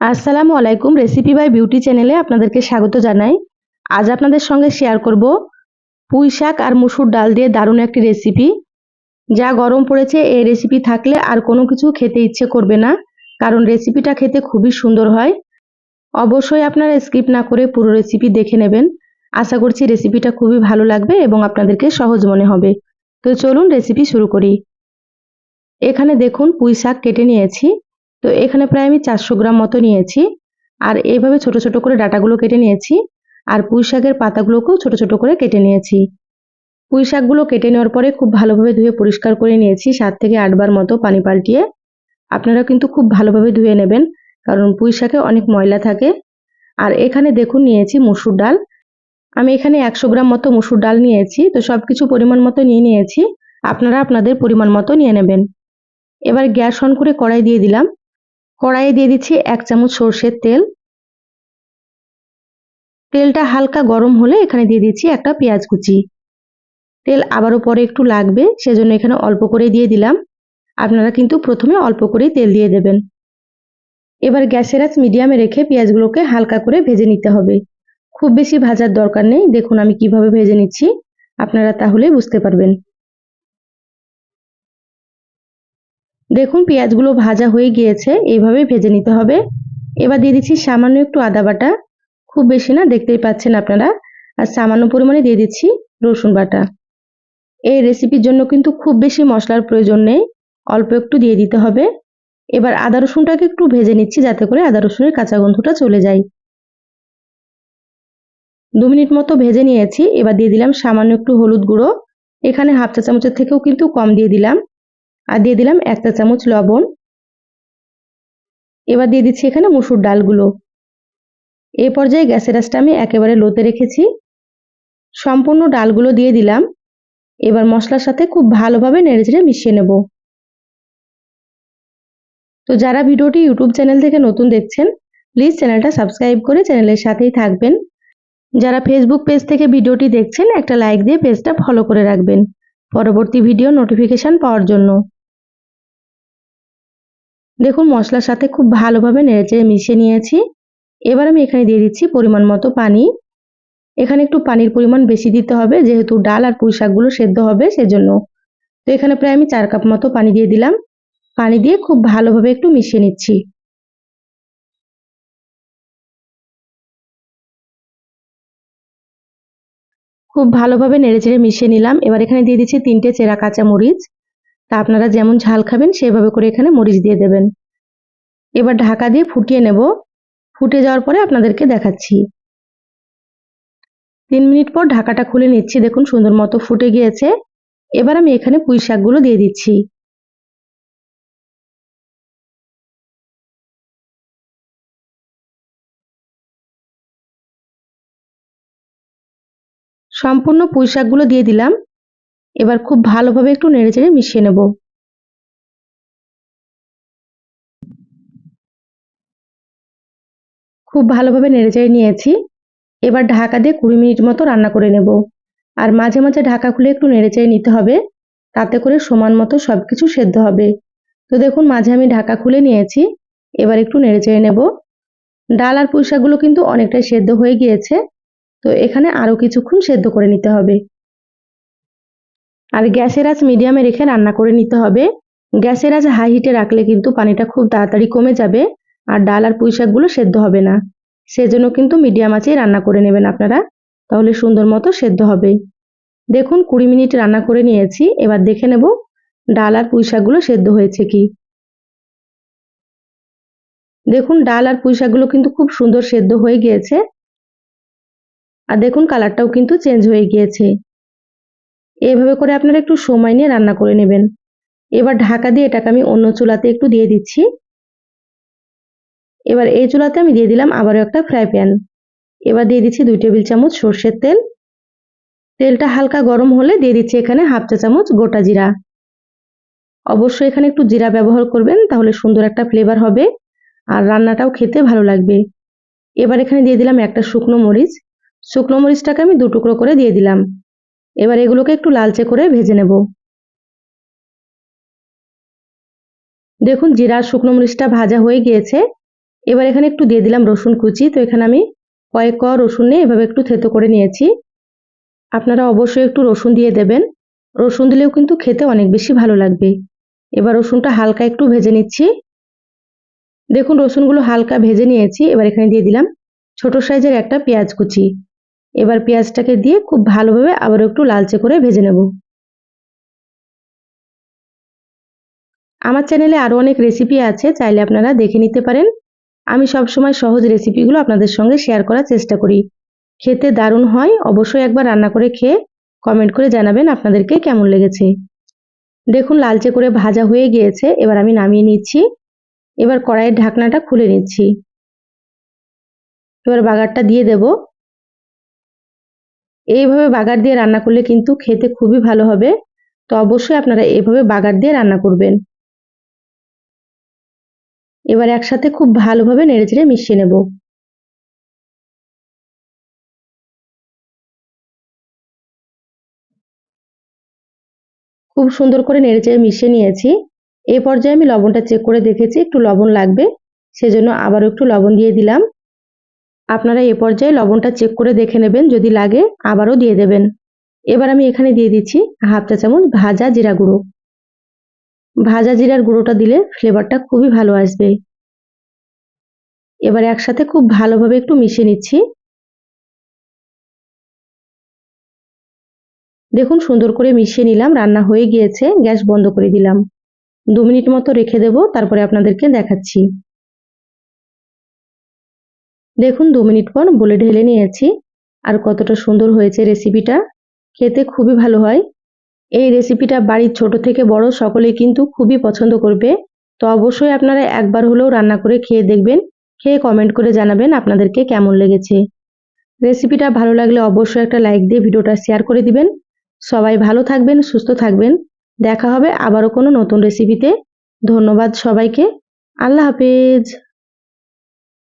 আসসালামু আলাইকুম recipe by beauty চ্যানেলে আপনাদেরকে স্বাগত জানাই। আজ আপনাদের সঙ্গে শেয়ার করব পুঁই শাক আর মুসুর ডাল দিয়ে দারুণ একটি রেসিপি যা গরম পড়েছে, এই রেসিপি থাকলে আর কোনো কিছু খেতে ইচ্ছে করবে না, কারণ রেসিপিটা খেতে খুবই সুন্দর হয়। অবশ্যই আপনারা স্কিপ না করে পুরো রেসিপি দেখে নেবেন। আশা করছি রেসিপিটা খুবই ভালো লাগবে এবং আপনাদেরকে সহজ মনে হবে। তো চলুন রেসিপি শুরু করি। এখানে দেখুন পুঁই শাক কেটে নিয়েছি। তো এখানে প্রায় আমি চারশো গ্রাম মতো নিয়েছি। আর এইভাবে ছোট ছোট করে ডাটাগুলো কেটে নিয়েছি। আর পুঁই শাকের পাতাগুলোকেও ছোট ছোট করে কেটে নিয়েছি। পুঁই শাকগুলো কেটে নেওয়ার পরে খুব ভালোভাবে ধুয়ে পরিষ্কার করে নিয়েছি সাত থেকে আটবার মতো পানি পাল্টিয়ে। আপনারা কিন্তু খুব ভালোভাবে ধুয়ে নেবেন, কারণ পুঁই শাকে অনেক ময়লা থাকে। আর এখানে দেখুন নিয়েছি মসুর ডাল। আমি এখানে একশো গ্রাম মতো মসুর ডাল নিয়েছি, তো সব কিছু পরিমাণ মতো নিয়ে নিয়েছি। আপনারা আপনাদের পরিমাণ মতো নিয়ে নেবেন। এবার গ্যাস অন করে কড়াই দিয়ে দিলাম। কড়াইয়ে দিয়ে দিচ্ছি এক চামচ সর্ষের তেল। তেলটা হালকা গরম হলে এখানে দিয়ে দিচ্ছি একটা পেঁয়াজ কুচি। তেল আবারও পরে একটু লাগবে, সেজন্য এখানে অল্প করে দিয়ে দিলাম। আপনারা কিন্তু প্রথমে অল্প করেই তেল দিয়ে দেবেন। এবার গ্যাসের আঁচ মিডিয়ামে রেখে পেঁয়াজগুলোকে হালকা করে ভেজে নিতে হবে। খুব বেশি ভাজার দরকার নেই। দেখুন আমি কীভাবে ভেজে নিচ্ছি। আপনারা তাহলে বুঝতে পারবেন। দেখুন, পেঁয়াজগুলো ভাজা হয়ে গিয়েছে, এইভাবে ভেজে নিতে হবে। এবার দিয়ে দিচ্ছি সামান্য একটু আদা বাটা। খুব বেশি না, দেখতেই পাচ্ছেন আপনারা। আর সামান্য পরিমাণে দিয়ে দিচ্ছি রসুন বাটা। এই রেসিপির জন্য কিন্তু খুব বেশি মশলার প্রয়োজন নেই, অল্প একটু দিয়ে দিতে হবে। এবার আদা রসুনটাকে একটু ভেজে নিচ্ছি, যাতে করে আদা রসুনের কাঁচা গন্ধটা চলে যায়। দু মিনিট মতো ভেজে নিয়েছি, এবার দিয়ে দিলাম সামান্য একটু হলুদ গুঁড়ো। এখানে হাফ চা চামচের থেকেও কিন্তু কম দিয়ে দিলাম। আর দিয়ে দিলাম এক চা চামচ লবণ। এবার দিয়ে দিচ্ছি এখানে মুসুর ডালগুলো। এ পর্যায়ে গ্যাসের আঁচটা আমি একেবারে লোতে রেখেছি। সম্পূর্ণ ডালগুলো দিয়ে দিলাম। এবার মশলার সাথে খুব ভালোভাবে নেড়েচেড়ে মিশিয়ে নেব। তো যারা ভিডিওটি ইউটিউব চ্যানেল থেকে নতুন দেখছেন, প্লিজ চ্যানেলটা সাবস্ক্রাইব করে চ্যানেলের সাথেই থাকবেন। যারা ফেসবুক পেজ থেকে ভিডিওটি দেখছেন, একটা লাইক দিয়ে পেজটা ফলো করে রাখবেন। পরবর্তী ভিডিও নোটিফিকেশান পাওয়ার জন্য। দেখুন, মশলার সাথে খুব ভালোভাবে নেড়েচেড়ে মিশিয়ে নিয়েছি। এবার আমি এখানে দিয়ে দিচ্ছি পরিমাণ মতো পানি। এখানে একটু পানির পরিমাণ বেশি দিতে হবে, যেহেতু ডাল আর পুঁই শাকগুলো সেদ্ধ হবে সেজন্য। তো এখানে প্রায় আমি চার কাপ মতো পানি দিয়ে দিলাম। পানি দিয়ে খুব ভালোভাবে একটু মিশিয়ে নিচ্ছি। খুব ভালোভাবে নেড়েচেড়ে মিশিয়ে নিলাম। এবার এখানে দিয়ে দিচ্ছি তিনটে চেরা কাঁচা মরিচ তা আপনারা যেমন ঝাল খাবেন, সেভাবে করে এখানে মরিচ দিয়ে দেবেন। এবার ঢাকা দিয়ে ফুটিয়ে নেব। ফুটে যাওয়ার পরে আপনাদেরকে দেখাচ্ছি। তিন মিনিট পর ঢাকাটা খুলে নিচ্ছি। দেখুন সুন্দর মতো ফুটে গিয়েছে। এবার আমি এখানে পুঁই শাকগুলো দিয়ে দিচ্ছি। সম্পূর্ণ পুঁই শাকগুলো দিয়ে দিলাম। এবার খুব ভালোভাবে একটু নেড়েচেড়ে মিশিয়ে নেব। খুব ভালোভাবে নেড়ে নেড়েচেড়ে নিয়েছি। এবার ঢাকা দিয়ে কুড়ি মিনিট মতো রান্না করে নেব। আর মাঝে মাঝে ঢাকা খুলে একটু নেড়ে নেড়েচেড়ে নিতে হবে। তাতে করে সমান মতো সব কিছু সেদ্ধ হবে। তো দেখুন, মাঝে আমি ঢাকা খুলে নিয়েছি। এবার একটু নেড়ে নেড়েচেড়ে নেব। ডাল আর পুঁই শাকগুলো কিন্তু অনেকটাই সেদ্ধ হয়ে গিয়েছে। তো এখানে আরও কিছুক্ষণ সেদ্ধ করে নিতে হবে। আর গ্যাসের আঁচ মিডিয়ামে রেখে রান্না করে নিতে হবে। গ্যাসের আঁচ হাই হিটে রাখলে কিন্তু পানিটা খুব তাড়াতাড়ি কমে যাবে আর ডাল আর পুঁই শাকগুলো সেদ্ধ হবে না। সেজন্য কিন্তু মিডিয়াম আঁচেই রান্না করে নেবেন আপনারা, তাহলে সুন্দর মতো সেদ্ধ হবে। দেখুন, কুড়ি মিনিট রান্না করে নিয়েছি, এবার দেখে নেব ডাল আর পুঁই শাকগুলো সেদ্ধ হয়েছে কি। দেখুন, ডাল আর পুঁই শাকগুলো কিন্তু খুব সুন্দর সেদ্ধ হয়ে গিয়েছে। আর দেখুন কালারটাও কিন্তু চেঞ্জ হয়ে গিয়েছে। এভাবে করে আপনারা একটু সময় নিয়ে রান্না করে নেবেন। এবার ঢাকা দিয়ে এটাকে আমি অন্য চুলাতে একটু দিয়ে দিচ্ছি। এবার এই চুলাতে আমি দিয়ে দিলাম আবারও একটা ফ্রাই প্যান। এবার দিয়ে দিচ্ছি দুই টেবিল চামচ সর্ষের তেল। তেলটা হালকা গরম হলে দিয়ে দিচ্ছি এখানে হাফ চা চামচ গোটা জিরা। অবশ্যই এখানে একটু জিরা ব্যবহার করবেন, তাহলে সুন্দর একটা ফ্লেভার হবে আর রান্নাটাও খেতে ভালো লাগবে। এবার এখানে দিয়ে দিলাম একটা শুকনো মরিচ। শুকনো মরিচটাকে আমি দু টুকরো করে দিয়ে দিলাম। এবার এগুলোকে একটু লালচে করে ভেজে নেব। দেখুন, জিরা শুকনো মরিচটা ভাজা হয়ে গিয়েছে। এবার এখানে একটু দিয়ে দিলাম রসুন কুচি। তো এখানে আমি কয়েক ক রসুন নিয়ে এভাবে একটু থেতো করে নিয়েছি। আপনারা অবশ্যই একটু রসুন দিয়ে দেবেন। রসুন দিলেও কিন্তু খেতে অনেক বেশি ভালো লাগবে। এবার রসুনটা হালকা একটু ভেজে নিচ্ছি। দেখুন, রসুনগুলো হালকা ভেজে নিয়েছি। এবার এখানে দিয়ে দিলাম ছোট সাইজের একটা পেঁয়াজ কুচি। এবার পেঁয়াজটাকে দিয়ে খুব ভালোভাবে আবার একটু লালচে করে ভেজে নেব। আমার চ্যানেলে আরও অনেক রেসিপি আছে, চাইলে আপনারা দেখে নিতে পারেন। আমি সবসময় সহজ রেসিপিগুলো আপনাদের সঙ্গে শেয়ার করার চেষ্টা করি। খেতে দারুণ হয়, অবশ্যই একবার রান্না করে খেয়ে কমেন্ট করে জানাবেন আপনাদেরকে কেমন লেগেছে। দেখুন, লালচে করে ভাজা হয়ে গিয়েছে, এবার আমি নামিয়ে নিচ্ছি। এবার কড়াইয়ের ঢাকনাটা খুলে নিচ্ছি। এবার বাগারটা দিয়ে দেব। এইভাবে বাগার দিয়ে রান্না করলে কিন্তু খেতে খুবই ভালো হবে। তো অবশ্যই আপনারা এইভাবে বাগার দিয়ে রান্না করবেন। এবার একসাথে খুব ভালোভাবে নেড়েচেড়ে মিশিয়ে নেব। খুব সুন্দর করে নেড়েচেড়ে মিশিয়ে নিয়েছি। এই পর্যায়ে আমি লবণটা চেক করে দেখেছি, একটু লবণ লাগবে, সেজন্য আবারও একটু লবণ দিয়ে দিলাম। আপনারা এ পর্যায়ে লবণটা চেক করে দেখে নেবেন, যদি লাগে আবারও দিয়ে দেবেন। এবার আমি এখানে দিয়ে দিচ্ছি হাফ চা চামচ ভাজা জিরা গুঁড়ো। ভাজা জিরার গুঁড়োটা দিলে ফ্লেভারটা খুবই ভালো আসবে। এবার একসাথে খুব ভালোভাবে একটু মিশিয়ে নিচ্ছি। দেখুন, সুন্দর করে মিশিয়ে নিলাম, রান্না হয়ে গিয়েছে, গ্যাস বন্ধ করে দিলাম। দু মিনিট মতো রেখে দেব, তারপরে আপনাদেরকে দেখাচ্ছি। দেখুন, দু মিনিট পর বলে ঢেলে নিয়েছি। আর কতটা সুন্দর হয়েছে রেসিপিটা খেতে খুবই ভালো হয়। এই রেসিপিটা বাড়ির ছোট থেকে বড় সকলেই কিন্তু খুবই পছন্দ করবে। তো অবশ্যই আপনারা একবার হলেও রান্না করে খেয়ে দেখবেন। খেয়ে কমেন্ট করে জানাবেন আপনাদেরকে কেমন লেগেছে। রেসিপিটা ভালো লাগলে অবশ্যই একটা লাইক দিয়ে ভিডিওটা শেয়ার করে দিবেন। সবাই ভালো থাকবেন, সুস্থ থাকবেন। দেখা হবে আবারও কোনো নতুন রেসিপিতে ধন্যবাদ সবাইকে। আল্লাহ হাফেজ।